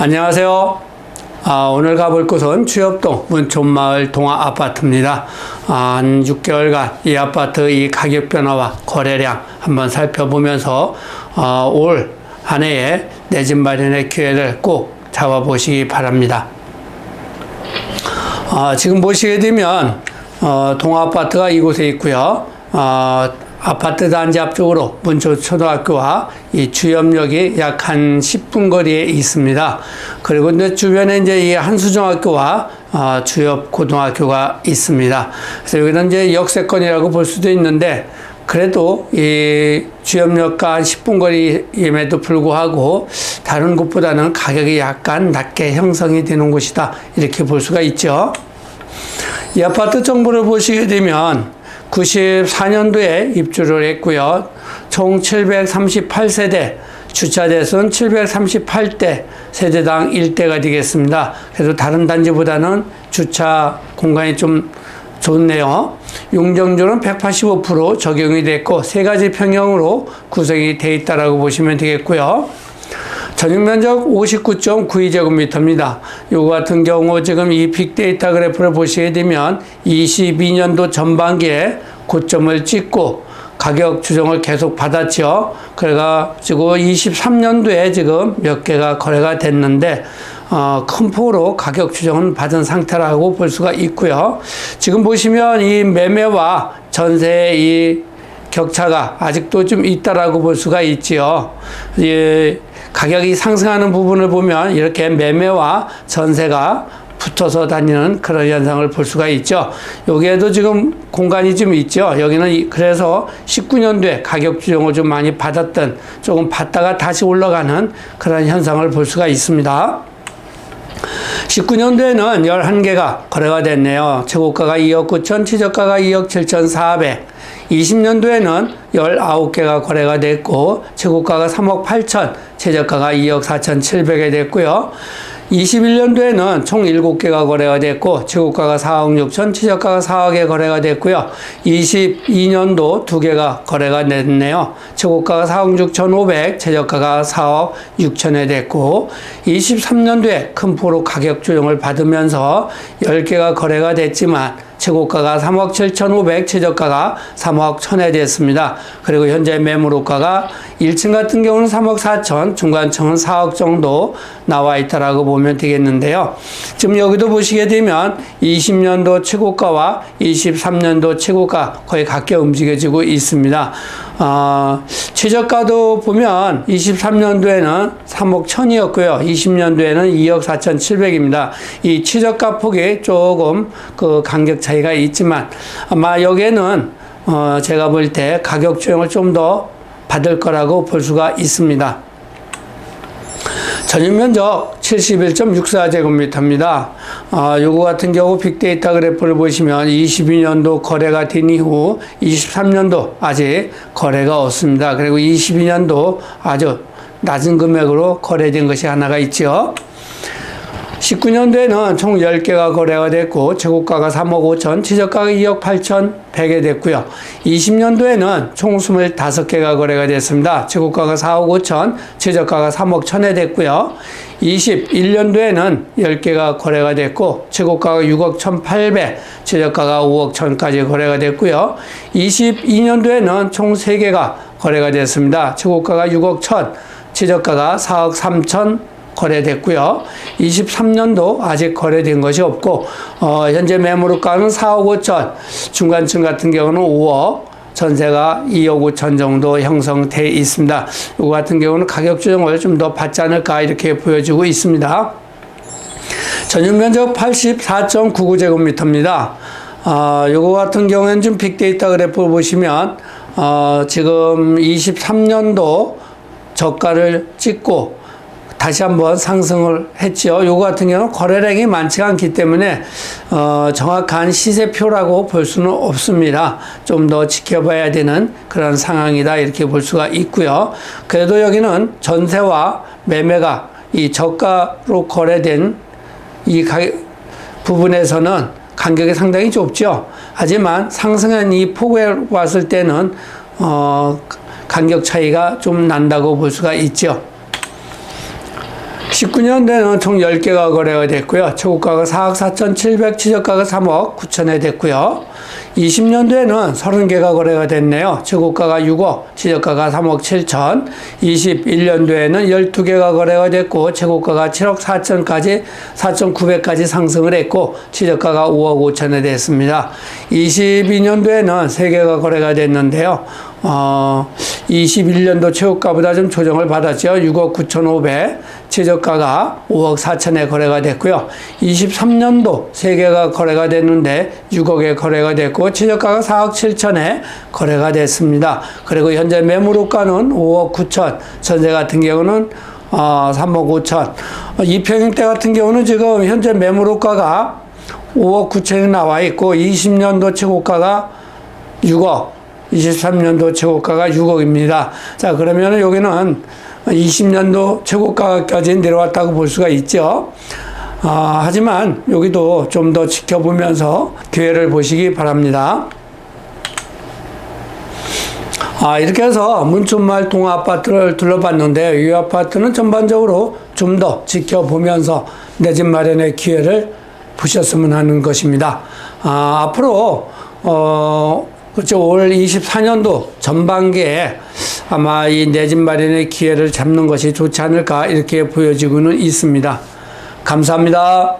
안녕하세요. 아, 오늘 가볼 곳은 주엽동 문촌마을 동아 아파트입니다. 아, 한 6개월간 이 아파트 이 가격 변화와 거래량 한번 살펴보면서 어, 올한 해에 내 집 마련의 기회를 꼭 잡아보시기 바랍니다. 아, 지금 보시게 되면 어, 동아 아파트가 이곳에 있고요. 어, 아파트 단지 앞쪽으로 문초 초등학교와 이 주염역이 약 한 10분 거리에 있습니다. 그리고 이제 주변에 이제 이 한수중학교와 어, 주엽 고등학교가 있습니다. 그래서 여기는 이제 역세권이라고 볼 수도 있는데 그래도 이 주염역과 한 10분 거리임에도 불구하고 다른 곳보다는 가격이 약간 낮게 형성이 되는 곳이다. 이렇게 볼 수가 있죠. 이 아파트 정보를 보시게 되면 94년도에 입주를 했고요. 총 738세대, 주차 대수는 738대, 세대당 1대가 되겠습니다. 그래서 다른 단지보다는 주차 공간이 좀 좋네요. 용적률은 185% 적용이 됐고 세 가지 평형으로 구성이 되어 있다라고 보시면 되겠고요. 전용 면적 59.92제곱미터입니다. 요거 같은 경우 지금 이 빅데이터 그래프를 보시게 되면 22년도 전반기에 고점을 찍고 가격 조정을 계속 받았죠. 그래가지고 23년도에 지금 몇 개가 거래가 됐는데 어, 큰 폭으로 가격 조정은 받은 상태라고 볼 수가 있고요. 지금 보시면 이 매매와 전세의 이 격차가 아직도 좀 있다라고 볼 수가 있지요. 예, 가격이 상승하는 부분을 보면 이렇게 매매와 전세가 붙어서 다니는 그런 현상을 볼 수가 있죠. 여기에도 지금 공간이 좀 있죠. 여기는 이- 그래서 19년도에 가격 조정을 좀 많이 받았던 조금 받다가 다시 올라가는 그런 현상을 볼 수가 있습니다. 19년도에는 11개가 거래가 됐네요. 최고가가 2억 9천, 최저가가 2억 7천 4백. 20년도에는 19개가 거래가 됐고, 최고가가 3억 8천, 최저가가 2억 4천 7백에 됐고요. 21년도에는 총 7개가 거래가 됐고, 최고가가 4억 6천, 최저가가 4억에 거래가 됐고요. 22년도 2개가 거래가 됐네요. 최고가가 4억 6천 5백, 최저가가 4억 6천에 됐고, 23년도에 큰 폭으로 가격 조정을 받으면서 10개가 거래가 됐지만, 최고가가 3억 7천5백, 최저가가 3억 1천에 됐습니다. 그리고 현재 매물호가가 1층 같은 경우는 3억 4천, 중간층은 4억 정도 나와 있다라고 보면 되겠는데요. 지금 여기도 보시게 되면 20년도 최고가와 23년도 최고가 거의 가까이 움직여지고 있습니다. 어, 최저가도 보면 23년도에는 3억 1천이었고요. 20년도에는 2억 4천 7백입니다. 이 최저가 폭이 조금 그 간격 차이가 있지만 아마 여기에는 어, 제가 볼 때 가격 조정을 좀 더 받을 거라고 볼 수가 있습니다. 전용 면적 71.64제곱미터입니다. 아, 요거 같은 경우 빅데이터 그래프를 보시면 22년도 거래가 된 이후 23년도 아직 거래가 없습니다. 그리고 22년도 아주 낮은 금액으로 거래된 것이 하나가 있죠. 19년도에는 총 10개가 거래가 됐고 최고가가 3억 5천, 최저가가 2억 8천 100에 됐고요. 20년도에는 총 25개가 거래가 됐습니다. 최고가가 4억 5천, 최저가가 3억 1천에 됐고요. 21년도에는 10개가 거래가 됐고 최고가가 6억 1,800, 최저가가 5억 1천까지 거래가 됐고요. 22년도에는 총 3개가 거래가 됐습니다. 최고가가 6억 1천, 최저가가 4억 3천 거래됐고요. 23년도 아직 거래된 것이 없고 어, 현재 매물가는 4억 5천, 중간층 같은 경우는 5억, 전세가 2억 5천 정도 형성돼 있습니다. 이거 같은 경우는 가격 조정을 좀 더 받지 않을까 이렇게 보여지고 있습니다. 전용 면적 84.99제곱미터입니다. 어, 요거 같은 경우에는 좀 빅데이터 그래프 보시면 어, 지금 23년도 저가를 찍고 다시 한번 상승을 했죠. 요거 같은 경우는 거래량이 많지가 않기 때문에 어, 정확한 시세표라고 볼 수는 없습니다. 좀 더 지켜봐야 되는 그런 상황이다 이렇게 볼 수가 있고요. 그래도 여기는 전세와 매매가 이 저가로 거래된 이 부분에서는 간격이 상당히 좁죠. 하지만 상승한 이 폭에 왔을 때는 어, 간격 차이가 좀 난다고 볼 수가 있죠. 19년도에는 총 10개가 거래가 됐고요. 최고가가 4억 4,700, 최저가가 3억 9천에 됐고요. 20년도에는 30개가 거래가 됐네요. 최고가가 6억, 최저가가 3억 7천. 21년도에는 12개가 거래가 됐고, 최고가가 7억 4천까지, 4,900까지 상승을 했고, 최저가가 5억 5천에 됐습니다. 22년도에는 3개가 거래가 됐는데요. 어, 21년도 최고가보다 좀 조정을 받았죠. 6억 9,500. 최저가가 5억 4천에 거래가 됐고요. 23년도 3개가 거래가 됐는데 6억에 거래가 됐고 최저가가 4억 7천에 거래가 됐습니다. 그리고 현재 매물호가는 5억 9천. 전세 같은 경우는 어, 3억 5천. 어, 이평형대 같은 경우는 지금 현재 매물호가가 5억 9천이 나와 있고 20년도 최고가가 6억. 23년도 최고가가 6억입니다. 자, 그러면 여기는 20년도 최고가까지 내려왔다고 볼 수가 있죠. 아, 하지만 여기도 좀 더 지켜보면서 기회를 보시기 바랍니다. 아, 이렇게 해서 문춘말 동아파트를 둘러봤는데 이 아파트는 전반적으로 좀 더 지켜보면서 내 집 마련의 기회를 보셨으면 하는 것입니다. 아, 앞으로, 어, 그렇죠. 올 24년도 전반기에 아마 이 내 집 마련의 기회를 잡는 것이 좋지 않을까 이렇게 보여지고는 있습니다. 감사합니다.